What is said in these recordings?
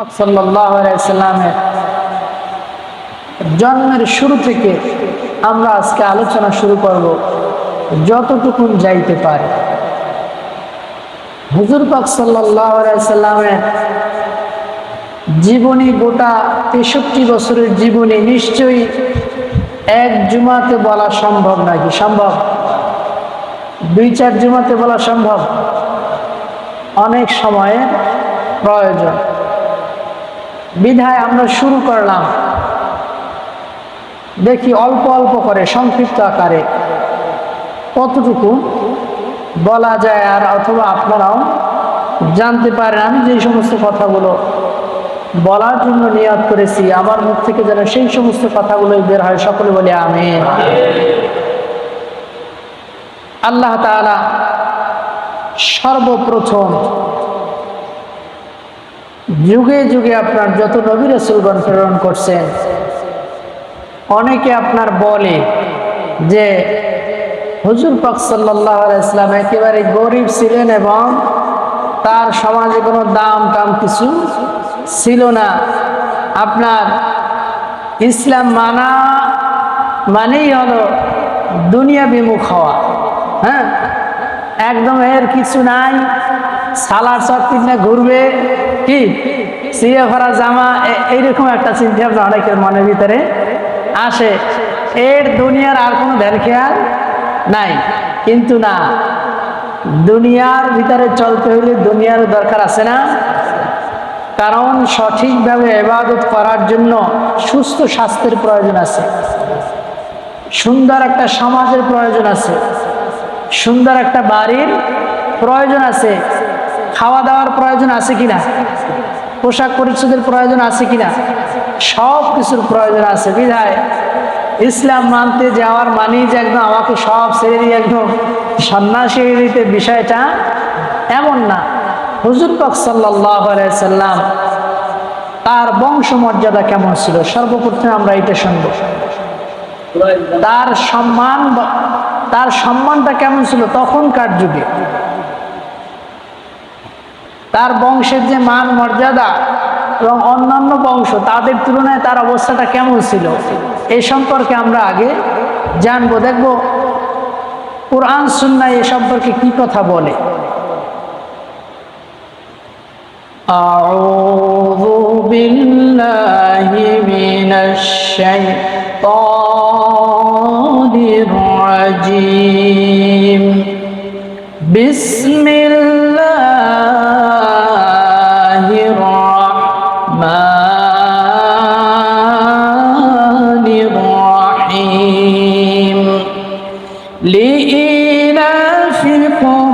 সাল্লামের জন্মের শুরু থেকে আমরা আজকে আলোচনা শুরু করব, যতটুকুন যাইতে পারে। হুজুর পাক সাল্লামের জীবনী গোটা তেষট্টি বছরের জীবনী নিশ্চয়ই এক জুমাতে বলা সম্ভব নাকি? সম্ভব? দুই, চার জুমাতে বলা সম্ভব? অনেক সময়ের প্রয়োজন। বিধায় আমরা শুরু করলাম। দেখি অল্প অল্প করে, সংক্ষিপ্ত আকারে। কতটুকু বলা যায় আর অথবা আপনারাও জানতে পারেন। আমি যে সমস্ত কথাগুলো বলার জন্য নিয়াদ করেছি, আমার মুখ থেকে যেন সেই সমস্ত কথাগুলোই বের হয়। সকলে বলে আমি আল্লাহ তাআলা সর্বপ্রথম যুগে যুগে আপনার যত নবী রসুলগণ প্রেরণ করছেন, অনেকে আপনার বলে যে হুজুর পাক সাল্লাহ ইসলাম একেবারে গরিব ছিলেন এবং তার সমাজে কোনো দাম টাম কিছু ছিল না। আপনার ইসলাম মানা মানেই হলো দুনিয়া বিমুখ হওয়া হ্যাঁ? একদম এর কিছু নাই সালার চটপিট না ঘুরবে কি? সিয়ে ভরা জামা এইরকম একটা চিন্তা ভাবনা অনেকের মনের ভিতরে আসে। এর দুনিয়ার আর কোনো ধ্যান খেয়াল নাই। কিন্তু না, দুনিয়ার ভিতরে চলতে হলে দুনিয়ার দরকার আছে না? কারণ সঠিকভাবে এবাদত করার জন্য সুস্থ স্বাস্থ্যের প্রয়োজন আছে। সুন্দর একটা সমাজের প্রয়োজন আছে। সুন্দর একটা বাড়ির প্রয়োজন আছে। খাওয়া দাওয়ার প্রয়োজন আছে কিনা? পোশাক পরিচ্ছদের প্রয়োজন আছে কিনা? সব কিছুর প্রয়োজন আছে। বিধায়, ইসলাম মানতে যাওয়ার মানেই যে একদম আমাকে সব ছেড়ে দিয়ে একদম সন্ন্যাসী দিতে বিষয়টা এমন না। হুজুর পাক সাল্লাম তার বংশ মর্যাদা কেমন ছিল? সর্বপ্রথমে আমরা এটা শুনব। তার সম্মান তার সম্মানটা কেমন ছিল? তখনকার যুগে। তার বংশের যে মান মর্যাদা এবং অন্যান্য বংশ তাদের তুলনায় তার অবস্থাটা কেমন ছিল এই সম্পর্কে আমরা আগে জানবো দেখব কোরআন সুন্না এ সম্পর্কে কি কথা বলে أعوذ بالله من الشيطان الرجيم بسم الله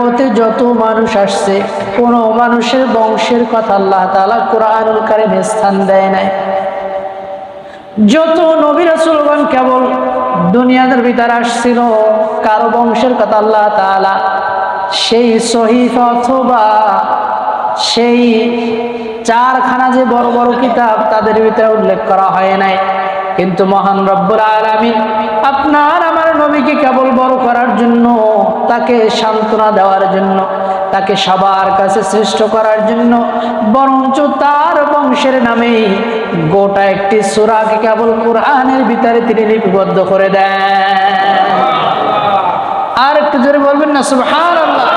জগতে যত মানুষ আসছে, কোন মানুষের বংশের কথা আল্লাহ তাআলা কোরআনুল কারিমে স্থান দেয় নাই। যত নবী রাসূলগণ কেবল দুনিয়াদের ভিতরে আসছিল, কারও বংশের কথা আল্লাহ তাআলা সেই শহীদ অথবা সেই চারখানা যে বড় বড় কিতাব তাদের ভিতরে উল্লেখ করা হয় নাই। কিন্তু মহান রব্বুল আলামিন আপনার আমার নবীকে কেবল বড় করার জন্য, তাকে সান্ত্বনা দেওয়ার জন্য, তাকে সবার কাছে শ্রেষ্ঠ করার জন্য, বরঞ্চ তার বংশের নামেই গোটা একটি সুরাকে কেবল কোরআনের ভিতরে তিনি লিপিবদ্ধ করে দেন। আর একটু জোরে বলবেন না, সুবহানাল্লাহ।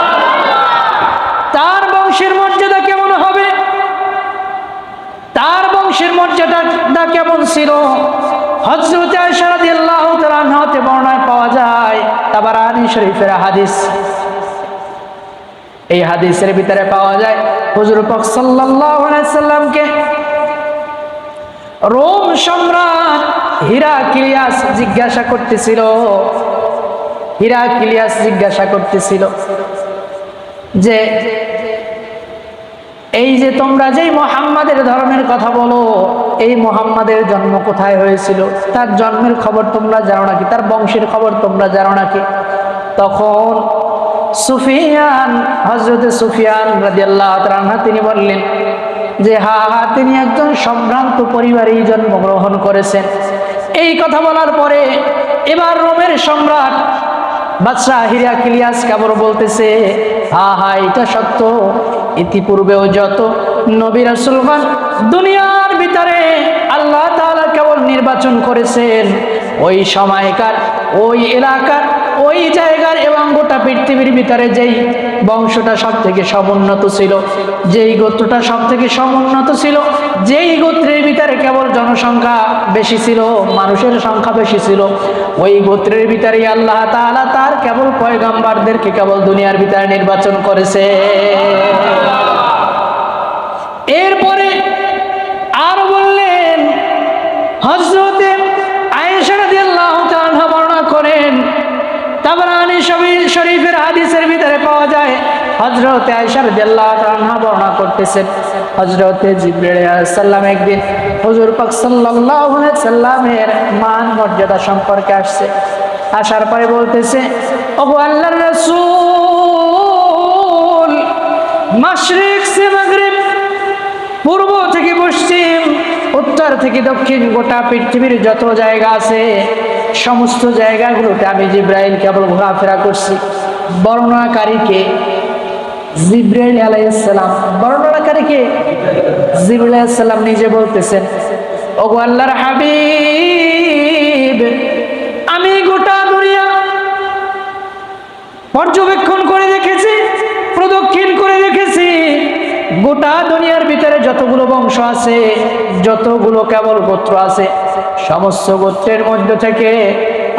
তার বংশের মর্যাদা কেমন হবে তার বংশের মর্যাদা কেমন ছিল হজরত আল্লাহ হতে বর্ণায় পাওয়া যায়, তাবারানি শরীফের হাদিস। এই হাদিসের ভিতরে পাওয়া যায়, হুজুর পাক সাল্লাল্লাহু রোম সম্রাট হীরা কিলিয়াস জিজ্ঞাসা করতেছিল। হীরা কিলিয়াস জিজ্ঞাসা করতেছিল যে যে তোমরা যেই মোহাম্মদের ধর্মের কথা বলো, এই মোহাম্মদের জন্ম কোথায় হয়েছিল? তার জন্মের খবর তোমরা জানো নাকি? তার বংশের খবর তোমরা জানো নাকি? তখন সুফিয়ান হজরতে সুফিয়ান রাজিয়াল্লাহ তাআলা তিনি বললেন যে, হা হা, তিনি একজন সম্ভ্রান্ত পরিবারেই জন্মগ্রহণ করেছেন। এই কথা বলার পরে এবার রোমের সম্রাট বাদশাহ হিরিয়া কিলিয়াস কেবল বলতেছে, হা হা, এটা সত্য। ইতিপূর্বেও যত নবী সুলমান দুনিয়ার ভিতরে আল্লাহ তাআলা কেবল নির্বাচন করেছেন, ওই সময়কার, ওই এলাকার ওই জায়গার এবং গোটা পৃথিবীর ভিতরে যেই বংশটা সব থেকে সমুন্নত ছিল, যেই গোত্রটা সব থেকে সমুন্নত ছিল, যেই গোত্রের ভিতরে কেবল জনসংখ্যা বেশি ছিল, মানুষের সংখ্যা বেশি ছিল, ওই গোত্রের ভিতরে আল্লাহ তাআলা তার কেবল পয়গাম্বারদেরকে কেবল দুনিয়ার ভিতরে নির্বাচন করেছে। এরপরে আর বললেন হজরতে শরীফ- শরীফের হাদিসের ভিতরে পাওয়া যায় হজরতে রাদিয়াল্লাহু তাআলা বর্ণনা করতেছেন হজরতে জিবরাইল আলাইহিস একদিন হুজুর পাক আলাইহি সাল্লামের মান মর্যাদা সম্পর্কে আসছে। আসার পরে বলতেছে, ওগো আল্লাহর রাসূল, মাশরিক সে মাগরিব, পূর্ব থেকে পশ্চিম, উত্তর থেকে দক্ষিণ, গোটা পৃথিবীর যত জায়গা আছে সমস্ত জায়গাগুলোতে আমি জিব্রাইল কেবল ঘোরাফেরা করছি। বর্ণনাকারীকে জিব্রাইল আলাইসালাম বর্ণনাকারীকে জিব্রাইল আলাইসাল্লাম নিজে বলতেছেন, ওগো আল্লাহর হাবিব, আমি গোটা দুনিয়া পর্যবেক্ষণ করে দেখেছি, প্রদক্ষিণ করে দেখেছি। গোটা দুনিয়ার ভিতরে যতগুলো বংশ আছে, যতগুলো কেবল গোত্র আছে সমস্ত গোত্রের মধ্য থেকে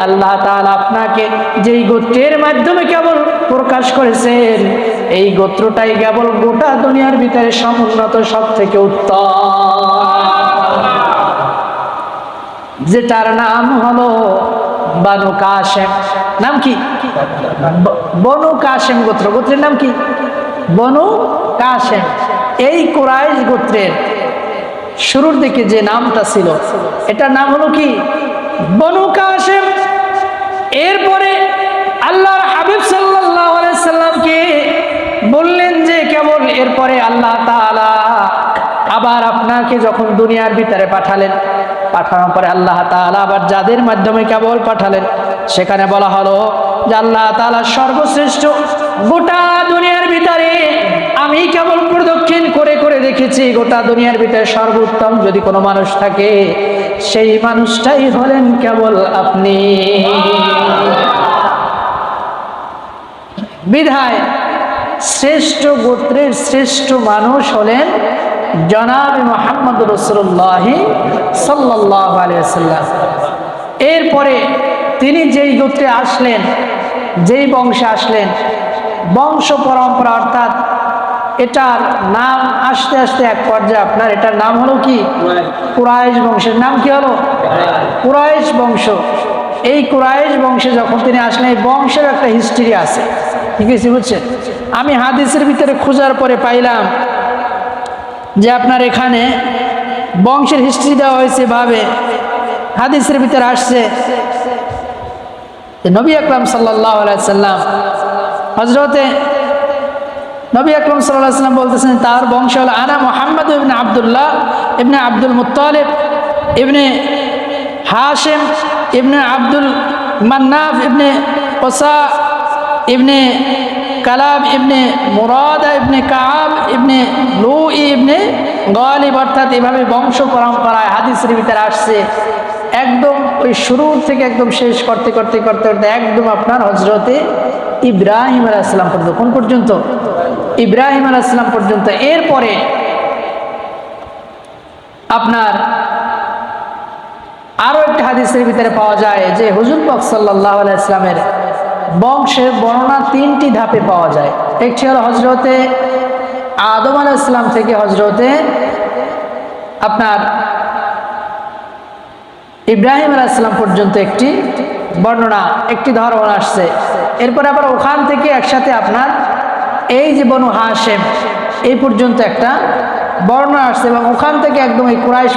আল্লাহ আপনাকে যেই গোত্রের মাধ্যমে কেবল প্রকাশ করেছেন, এই গোত্রটাই কেবল গোটা দুনিয়ার ভিতরে সমুন্নত সব থেকে উত্তম। যেটার নাম হলো বানু কাশেম। নাম কি? বনু কাশেম গোত্র। গোত্রের নাম কি? বনু কাশেম। এই কোরাইশ গোত্রের শুরুর দিকে যে নামটা ছিল, এটার নাম হলো কি? বনু কাশেম। এরপরে আল্লাহর হাবিব আলাইহি সাল্লামকে বললেন যে কেবল এরপরে আল্লাহ তাআলা আবার আপনাকে যখন দুনিয়ার ভিতরে পাঠালেন, পাঠানোর পরে আল্লাহ তাআলা আবার যাদের মাধ্যমে কেবল পাঠালেন, সেখানে বলা হলো যে, আল্লাহ তাআলা সর্বশ্রেষ্ঠ গোটা দুনিয়ার ভিতরে আমি কেবল প্রদক্ষিণ করে করে দেখেছি, গোটা দুনিয়ার ভিতরে সর্বোত্তম যদি কোনো মানুষ থাকে, সেই মানুষটাই হলেন কেবল আপনি। বিধায় শ্রেষ্ঠ গোত্রের শ্রেষ্ঠ মানুষ হলেন জনাব মোহাম্মদ রসুল্লাহি সাল্লাহ আলিয়াল্লাম এরপরে তিনি যেই গোত্রে আসলেন, যেই বংশে আসলেন বংশ পরম্পরা অর্থাৎ এটার নাম আস্তে আস্তে এক পর্যায়ে আপনার এটার নাম হলো কি? কুরাইশ। বংশের নাম কি হলো? কুরাইশ বংশ। এই কুরাইশ বংশে যখন তিনি আসলেন এই বংশের একটা হিস্ট্রি আছে। ঠিক আছে বুঝছেন? আমি হাদিসের ভিতরে খোঁজার পরে পাইলাম যে আপনার এখানে বংশের হিস্ট্রি দেওয়া হয়েছে ভাবে হাদিসের ভিতরে আসছে নবী আকরাম সাল্লাহ সাল্লাম হজরতে নবী আকরম সাল্লাহ সাল্লাম বলতেছেন, তার বংশ হল আনা মোহাম্মদ ইবনে আবদুল্লাহ ইবনে আব্দুল মুতালিব ইবনে হাশেম ইবনে আব্দুল মান্নাফ ইবনে ওসা ইবনে কালাম ইবনে মুরাদা ইবনে কাব ইবনে লু ইবনে গালিব, অর্থাৎ এভাবে বংশ পরম্পরায় হাদিসের ভিতরে আসছে একদম ওই শুরুর থেকে একদম শেষ করতে করতে করতে করতে একদম আপনার হজরতে ইব্রাহিম আলাইসালাম পর্যন্ত, কোন পর্যন্ত? ইব্রাহিম আলাইসালাম পর্যন্ত। এরপরে আপনার আরও একটা হাদিসের ভিতরে পাওয়া যায় যে হুজুর পাক সাল্লাহ ইসলামের বংশের বর্ণনা তিনটি ধাপে পাওয়া যায়। একটি হলো হজরতে আদম আলাহ ইসলাম থেকে হজরতে আপনার ইব্রাহিম আলাহ ইসলাম পর্যন্ত একটি বর্ণনা, একটি ধরন আসছে। এরপরে আবার ওখান থেকে একসাথে আপনার এই যে বনু হাসেম এই পর্যন্ত একটা বর্ণনা আসছে এবং ওখান থেকে একদম এই কুরাইশ